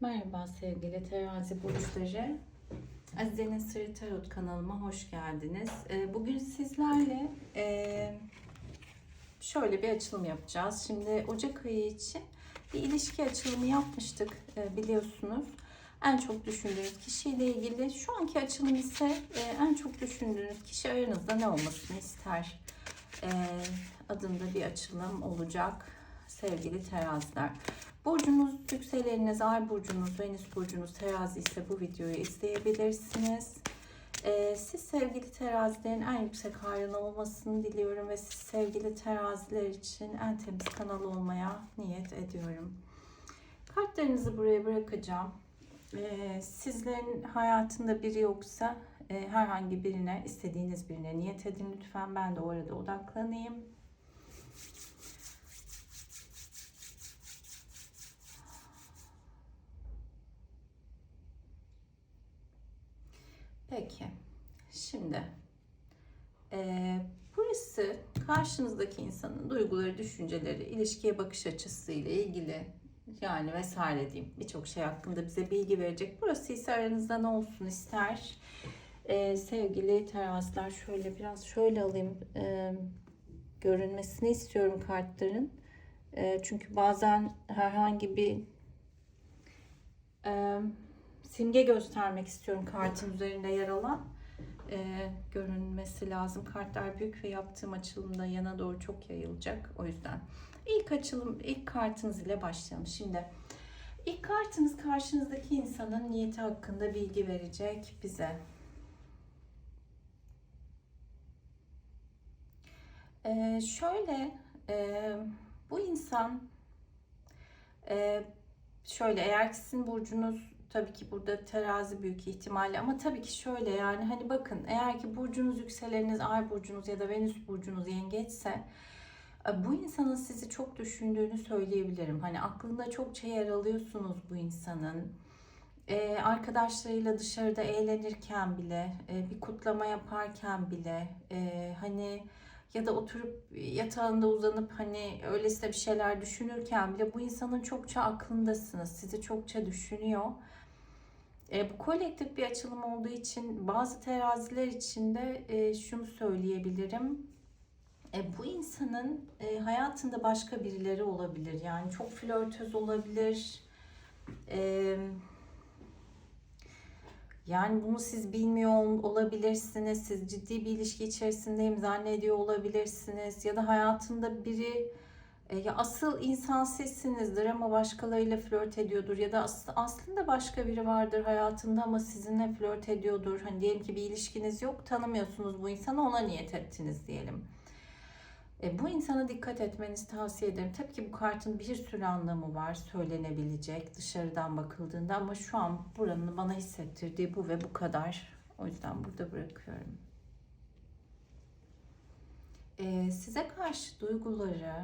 Merhaba sevgili terazi burçları. Azize'nin Sırrı Tarot kanalıma hoş geldiniz. Ee, Bugün sizlerle e, şöyle bir açılım yapacağız. Şimdi Ocak ayı için bir ilişki açılımı yapmıştık e, biliyorsunuz. En çok düşündüğünüz kişiyle ilgili. Şu anki açılım ise e, en çok düşündüğünüz kişi aranızda ne olmasını ister adında bir açılım olacak sevgili teraziler. Burcunuz, yükseleniniz, ay burcunuz, venüs burcunuz terazi ise bu videoyu izleyebilirsiniz. Ee, siz sevgili terazilerin en yüksek hayrına olmasını diliyorum ve siz sevgili teraziler için en temiz kanal olmaya niyet ediyorum. Kartlarınızı buraya bırakacağım. Ee, sizlerin hayatında biri yoksa e, herhangi birine, istediğiniz birine niyet edin lütfen. Ben de o arada odaklanayım. Şimdi eee, burası karşınızdaki insanın duyguları, düşünceleri, ilişkiye bakış açısıyla ilgili yani vesaire diyeyim birçok şey hakkında bize bilgi verecek. Burası ise aranızda ne olsun ister? Eee, sevgili teraziler şöyle biraz şöyle alayım. Eee, görünmesini istiyorum kartların. Eee, çünkü bazen herhangi bir eee simge göstermek istiyorum kartın üzerinde yer alan. Ee, görünmesi lazım. Kartlar büyük ve yaptığım açılımda yana doğru çok yayılacak. O yüzden ilk açılım, ilk kartınız ile başlayalım. Şimdi ilk kartınız karşınızdaki insanın niyeti hakkında bilgi verecek bize. Ee, şöyle e, bu insan e, şöyle eğer sizin burcunuz tabii ki burada terazi büyük ihtimalle ama tabii ki şöyle yani hani bakın eğer ki burcunuz yükseleniniz ay burcunuz ya da venüs burcunuz yengeçse e, bu insanın sizi çok düşündüğünü söyleyebilirim. Hani aklında çokça yer alıyorsunuz bu insanın. Ee, arkadaşlarıyla dışarıda eğlenirken bile, e, bir kutlama yaparken bile, e, hani ya da oturup yatağında uzanıp hani öylesine bir şeyler düşünürken bile bu insanın çokça aklındasınız. Sizi çokça düşünüyor. E, bu kolektif bir açılım olduğu için bazı teraziler için de e, şunu söyleyebilirim. E, bu insanın e, hayatında başka birileri olabilir. Yani çok flörtöz olabilir. E, yani bunu siz bilmiyor olabilirsiniz. Siz ciddi bir ilişki içerisindeyim zannediyor olabilirsiniz. Ya da hayatında biri e, ya asıl insan sizsinizdir ama başkalarıyla flört ediyordur ya da as- aslında başka biri vardır hayatında ama sizinle flört ediyordur. Hani diyelim ki bir ilişkiniz yok, tanımıyorsunuz bu insanı, ona niyet ettiniz diyelim. E, bu insana dikkat etmenizi tavsiye ederim. Tabii ki bu kartın bir sürü anlamı var söylenebilecek dışarıdan bakıldığında ama şu an buranın bana hissettirdiği bu ve bu kadar. O yüzden burada bırakıyorum. E, size karşı duyguları,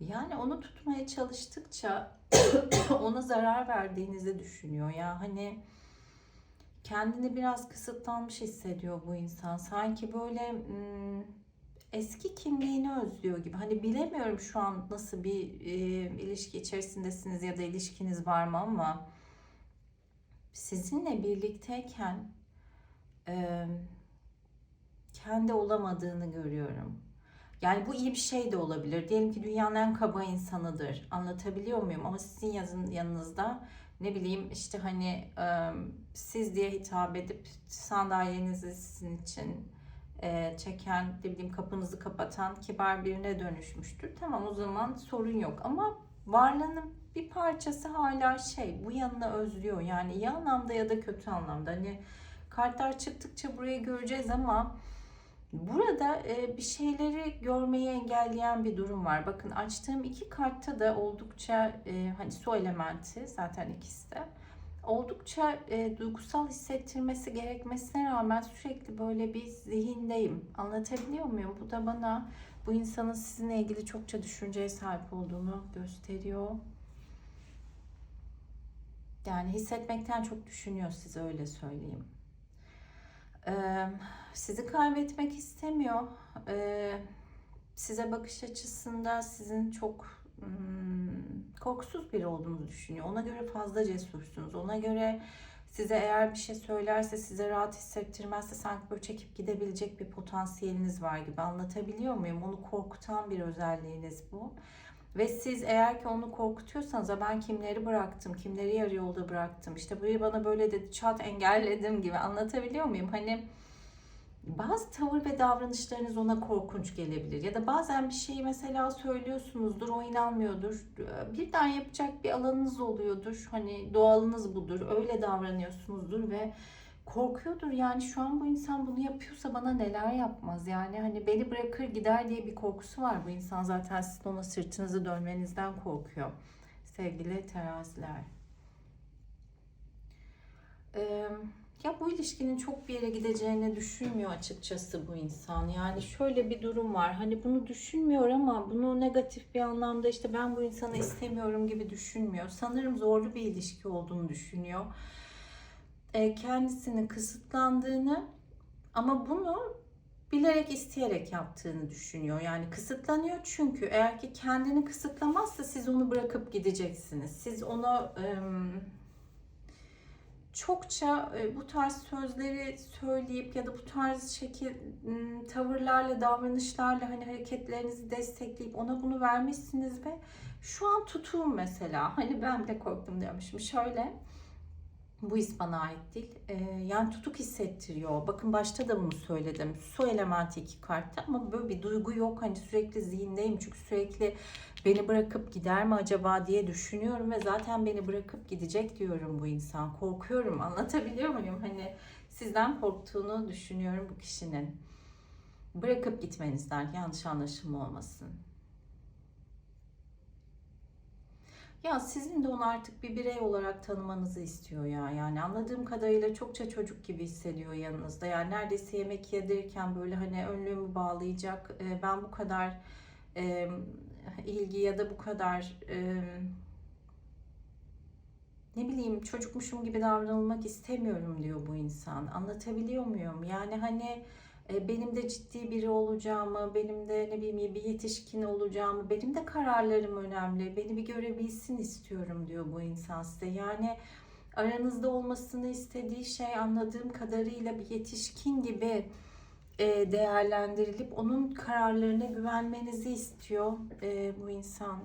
Yani onu tutmaya çalıştıkça ona zarar verdiğinizi düşünüyor. Ya hani kendini biraz kısıtlanmış hissediyor bu insan. Sanki böyle hmm, eski kimliğini özlüyor gibi. Hani bilemiyorum şu an nasıl bir e, ilişki içerisindesiniz ya da ilişkiniz var mı ama sizinle birlikteyken e, kendi olamadığını görüyorum. Yani bu iyi bir şey de olabilir. Diyelim ki dünyanın en kaba insanıdır. Anlatabiliyor muyum? Ama sizin yazın yanınızda ne bileyim işte hani e, siz diye hitap edip sandalyenizi sizin için e, çeken, ne bileyim kapınızı kapatan kibar birine dönüşmüştür. Tamam o zaman sorun yok. Ama varlığının bir parçası hala şey bu yanını özlüyor. Yani iyi anlamda ya da kötü anlamda. Hani kartlar çıktıkça burayı göreceğiz ama Burada e, bir şeyleri görmeyi engelleyen bir durum var. Bakın açtığım iki kartta da oldukça e, hani su elementi zaten ikisi de oldukça e, duygusal hissettirmesi gerekmesine rağmen sürekli böyle bir zihindeyim. Anlatabiliyor muyum? Bu da bana bu insanın sizinle ilgili çokça düşünceye sahip olduğunu gösteriyor. Yani hissetmekten çok düşünüyor size öyle söyleyeyim. Ee, sizi kaybetmek istemiyor. Ee, size bakış açısında sizin çok hmm, korkusuz biri olduğunuzu düşünüyor. Ona göre fazla cesursunuz. Ona göre size eğer bir şey söylerse, size rahat hissettirmezse sanki böyle çekip gidebilecek bir potansiyeliniz var gibi. Anlatabiliyor muyum? Onu korkutan bir özelliğiniz bu. Ve siz eğer ki onu korkutuyorsanız "Ya ben kimleri bıraktım, kimleri yarı yolda bıraktım, işte biri bana böyle dedi çat engelledim gibi anlatabiliyor muyum? Hani bazı tavır ve davranışlarınız ona korkunç gelebilir. Ya da bazen bir şeyi mesela söylüyorsunuzdur, o inanmıyordur. Birden yapacak bir alanınız oluyordur. Hani doğalınız budur. Öyle davranıyorsunuzdur ve korkuyordur. Yani şu an bu insan bunu yapıyorsa bana neler yapmaz? Yani hani beni bırakır gider diye bir korkusu var bu insan. Zaten sizin ona sırtınızı dönmenizden korkuyor. Sevgili teraziler. Eee ya bu ilişkinin çok bir yere gideceğini düşünmüyor açıkçası bu insan. Yani şöyle bir durum var. Hani bunu düşünmüyor ama bunu negatif bir anlamda işte ben bu insanı istemiyorum gibi düşünmüyor. Sanırım zorlu bir ilişki olduğunu düşünüyor. E, kendisinin kısıtlandığını ama bunu bilerek isteyerek yaptığını düşünüyor. Yani kısıtlanıyor çünkü eğer ki kendini kısıtlamazsa siz onu bırakıp gideceksiniz. Siz ona çokça e, bu tarz sözleri söyleyip ya da bu tarz şekil tavırlarla, davranışlarla hani hareketlerinizi destekleyip ona bunu vermişsiniz ve şu an tutum mesela hani ben bile korktum diyormuşum şöyle bu his bana ait değil. Ee, yani tutuk hissettiriyor. Bakın başta da bunu söyledim. Su elementi iki kartta ama böyle bir duygu yok. Hani sürekli zihindeyim çünkü sürekli beni bırakıp gider mi acaba diye düşünüyorum ve zaten beni bırakıp gidecek diyorum bu insan. Korkuyorum. Anlatabiliyor muyum? Hani sizden korktuğunu düşünüyorum bu kişinin. Bırakıp gitmenizden yanlış anlaşılma olmasın. Ya sizin de onu artık bir birey olarak tanımanızı istiyor ya. Yani anladığım kadarıyla çokça çocuk gibi hissediyor yanınızda. Yani neredeyse yemek yedirirken böyle hani önlüğümü bağlayacak. e, ben bu kadar e, ilgi ya da bu kadar e, ne bileyim çocukmuşum gibi davranılmak istemiyorum diyor bu insan. Anlatabiliyor muyum? Yani hani benim de ciddi biri olacağımı, benim de ne bileyim bir yetişkin olacağımı, benim de kararlarım önemli, beni bir görebilsin istiyorum diyor bu insan size. Yani aranızda olmasını istediği şey anladığım kadarıyla bir yetişkin gibi e, değerlendirilip onun kararlarına güvenmenizi istiyor e, bu insan.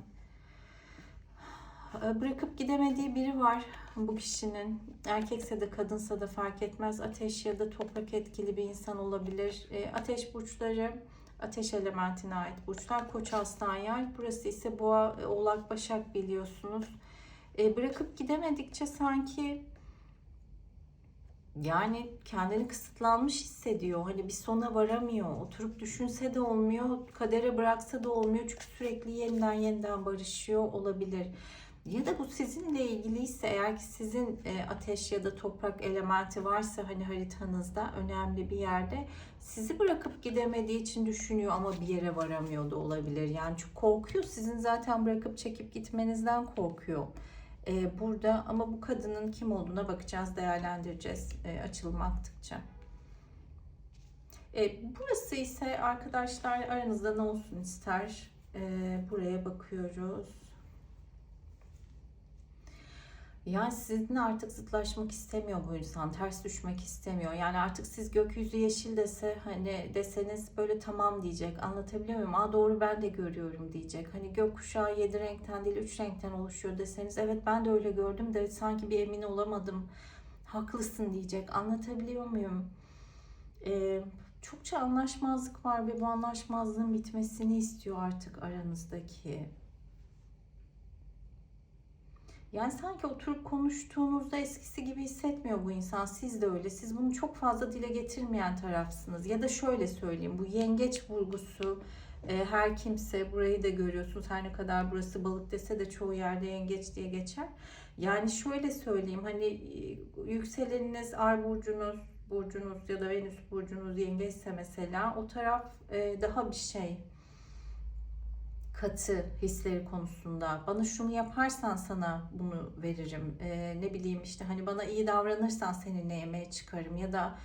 Bırakıp gidemediği biri var bu kişinin. Erkekse de kadınsa da fark etmez. Ateş ya da toprak etkili bir insan olabilir. E, ateş burçları ateş elementine ait burçlar. Koç aslan yay. Burası ise boğa, oğlak, başak biliyorsunuz. E, bırakıp gidemedikçe sanki yani kendini kısıtlanmış hissediyor. Hani bir sona varamıyor. Oturup düşünse de olmuyor. Kadere bıraksa da olmuyor. Çünkü sürekli yeniden yeniden barışıyor olabilir. Ya da bu sizinle ilgiliyse eğer ki sizin e, ateş ya da toprak elementi varsa hani haritanızda önemli bir yerde sizi bırakıp gidemediği için düşünüyor ama bir yere varamıyor da olabilir. Yani çok korkuyor. Sizin zaten bırakıp çekip gitmenizden korkuyor. E, burada ama bu kadının kim olduğuna bakacağız, değerlendireceğiz e, açılım aktıkça. E, burası ise arkadaşlar aranızda ne olsun ister? E, buraya bakıyoruz. Yani sizinle artık zıtlaşmak istemiyor bu insan. Ters düşmek istemiyor. Yani artık siz gökyüzü yeşil dese hani deseniz böyle tamam diyecek. Anlatabiliyor muyum? Aa doğru ben de görüyorum diyecek. Hani gökkuşağı yedi renkten değil üç renkten oluşuyor deseniz evet ben de öyle gördüm de sanki bir emin olamadım. Haklısın diyecek. Anlatabiliyor muyum? Ee, çokça anlaşmazlık var ve bu anlaşmazlığın bitmesini istiyor artık aranızdaki. Yani sanki oturup konuştuğunuzda eskisi gibi hissetmiyor bu insan. Siz de öyle. Siz bunu çok fazla dile getirmeyen tarafsınız. Ya da şöyle söyleyeyim. Bu yengeç vurgusu e, her kimse burayı da görüyorsunuz. Her ne kadar burası balık dese de çoğu yerde yengeç diye geçer. Yani şöyle söyleyeyim. Hani e, yükseleniniz, ay burcunuz, burcunuz ya da venüs burcunuz yengeçse mesela o taraf e, daha bir şey katı hisleri konusunda. Bana şunu yaparsan sana bunu veririm. Ee, ne bileyim işte hani bana iyi davranırsan seninle yemeğe çıkarım ya da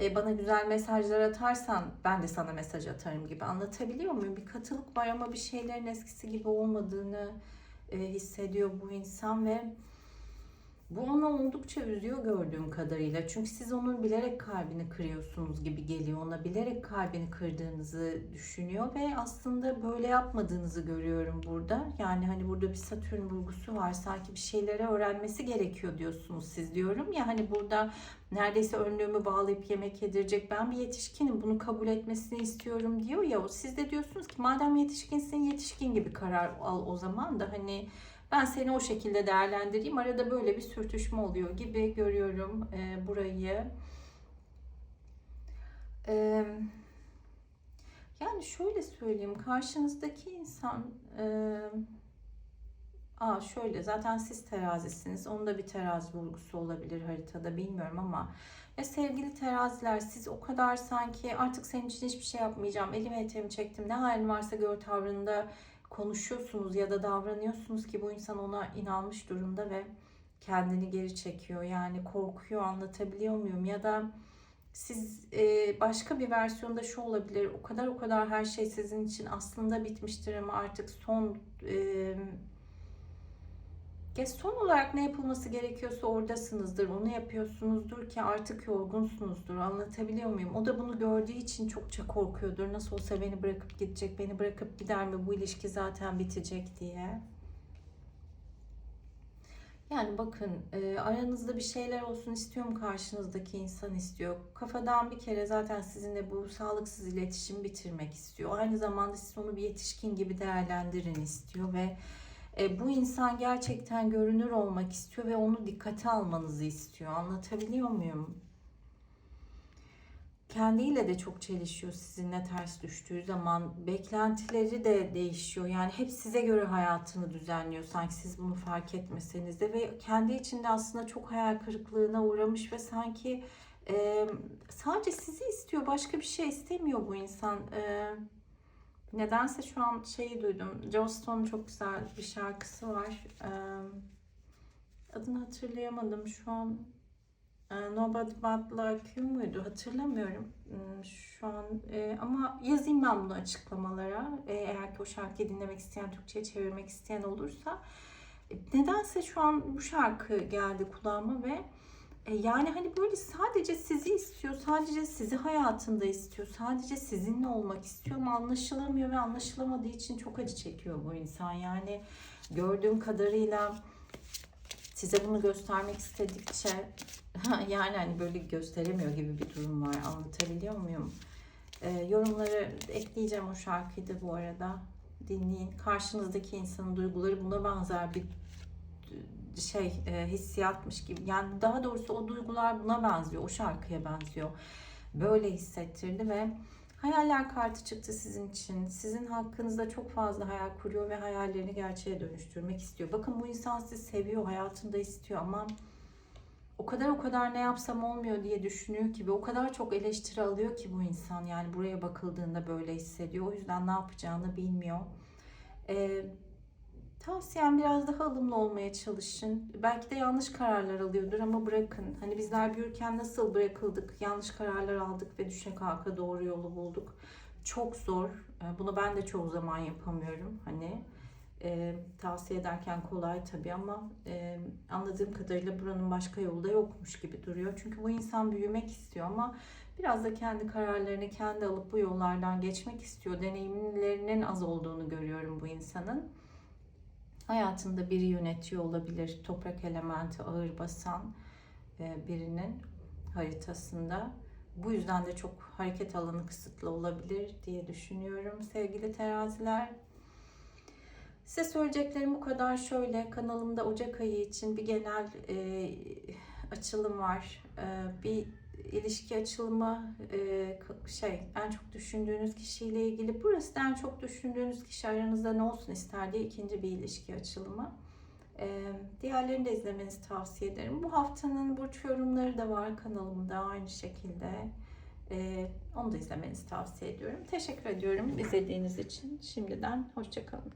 e, bana güzel mesajlar atarsan ben de sana mesaj atarım gibi. Anlatabiliyor muyum? Bir katılık var ama bir şeylerin eskisi gibi olmadığını e, hissediyor bu insan ve bu onu oldukça üzüyor gördüğüm kadarıyla. Çünkü siz onun bilerek kalbini kırıyorsunuz gibi geliyor. Ona bilerek kalbini kırdığınızı düşünüyor ve aslında böyle yapmadığınızı görüyorum burada. Yani hani burada bir Satürn vurgusu var. Sanki bir şeyleri öğrenmesi gerekiyor diyorsunuz siz diyorum ya. Hani burada neredeyse önlüğümü bağlayıp yemek yedirecek. Ben bir yetişkinim bunu kabul etmesini istiyorum diyor ya. Siz de diyorsunuz ki madem yetişkinsin yetişkin gibi karar al o zaman da hani ben seni o şekilde değerlendireyim. Arada böyle bir sürtüşme oluyor gibi görüyorum e, burayı. E, yani şöyle söyleyeyim. Karşınızdaki insan e, Aa şöyle zaten siz terazisiniz. Onda bir terazi vurgusu olabilir haritada bilmiyorum ama ya sevgili teraziler siz o kadar sanki artık senin için hiçbir şey yapmayacağım. Elimi eteğimi çektim. Ne halin varsa gör tavrında konuşuyorsunuz ya da davranıyorsunuz ki bu insan ona inanmış durumda ve kendini geri çekiyor. Yani korkuyor anlatabiliyor muyum? Ya da siz e, başka bir versiyonda şu olabilir. O kadar o kadar her şey sizin için aslında bitmiştir ama artık son e, ya son olarak ne yapılması gerekiyorsa oradasınızdır. Onu yapıyorsunuzdur ki artık yorgunsunuzdur. Anlatabiliyor muyum? O da bunu gördüğü için çokça korkuyordur. Nasıl olsa beni bırakıp gidecek, beni bırakıp gider mi? Bu ilişki zaten bitecek diye. Yani bakın e, aranızda bir şeyler olsun istiyorum karşınızdaki insan istiyor. Kafadan bir kere zaten sizinle bu sağlıksız iletişim bitirmek istiyor. Aynı zamanda siz onu bir yetişkin gibi değerlendirin istiyor ve e, bu insan gerçekten görünür olmak istiyor ve onu dikkate almanızı istiyor. Anlatabiliyor muyum? Kendiyle de çok çelişiyor sizinle ters düştüğü zaman. Beklentileri de değişiyor. Yani hep size göre hayatını düzenliyor. Sanki siz bunu fark etmeseniz de. Ve kendi içinde aslında çok hayal kırıklığına uğramış ve sanki e, sadece sizi istiyor. Başka bir şey istemiyor bu insan. E, Nedense şu an şeyi duydum. Stone'un çok güzel bir şarkısı var. Ee, adını hatırlayamadım şu an. Ee, Nobody But Like You muydu? Hatırlamıyorum hmm, şu an. Ee, ama yazayım ben bunu açıklamalara. Ee, eğer ki o şarkıyı dinlemek isteyen, Türkçe'ye çevirmek isteyen olursa. Nedense şu an bu şarkı geldi kulağıma ve e, yani hani böyle sadece sizi istiyor, sadece sizi hayatında istiyor, sadece sizinle olmak istiyor ama anlaşılamıyor ve anlaşılamadığı için çok acı çekiyor bu insan. Yani gördüğüm kadarıyla size bunu göstermek istedikçe yani hani böyle gösteremiyor gibi bir durum var. Anlatabiliyor muyum? Ee, yorumları ekleyeceğim o şarkıyı da bu arada. Dinleyin. Karşınızdaki insanın duyguları buna benzer bir şey e, hissiyatmış gibi. Yani daha doğrusu o duygular buna benziyor. O şarkıya benziyor. Böyle hissettirdi ve hayaller kartı çıktı sizin için. Sizin hakkınızda çok fazla hayal kuruyor ve hayallerini gerçeğe dönüştürmek istiyor. Bakın bu insan sizi seviyor, hayatında istiyor ama o kadar o kadar ne yapsam olmuyor diye düşünüyor ki ve o kadar çok eleştiri alıyor ki bu insan yani buraya bakıldığında böyle hissediyor. O yüzden ne yapacağını bilmiyor. Ee, Tavsiyem biraz daha ılımlı olmaya çalışın. Belki de yanlış kararlar alıyordur ama bırakın. Hani bizler büyürken nasıl bırakıldık, yanlış kararlar aldık ve düşe kalka doğru yolu bulduk. Çok zor. Ee, Bunu ben de çoğu zaman yapamıyorum. Hani e, tavsiye ederken kolay tabii ama e, anladığım kadarıyla buranın başka yolu da yokmuş gibi duruyor. Çünkü bu insan büyümek istiyor ama biraz da kendi kararlarını kendi alıp bu yollardan geçmek istiyor. Deneyimlerinin az olduğunu görüyorum bu insanın hayatında biri yönetiyor olabilir. Toprak elementi ağır basan e, birinin haritasında. Bu yüzden de çok hareket alanı kısıtlı olabilir diye düşünüyorum. Sevgili teraziler, size söyleyeceklerim bu kadar. Şöyle kanalımda Ocak ayı için bir genel e, açılım var. E, bir ilişki açılımı e, şey en çok düşündüğünüz kişiyle ilgili burası da en çok düşündüğünüz kişi aranızda ne olsun ister diye ikinci bir ilişki açılımı. E, diğerlerini de izlemenizi tavsiye ederim. Bu haftanın burç yorumları da var kanalımda aynı şekilde. E, onu da izlemenizi tavsiye ediyorum. Teşekkür ediyorum izlediğiniz için. Şimdiden hoşçakalın.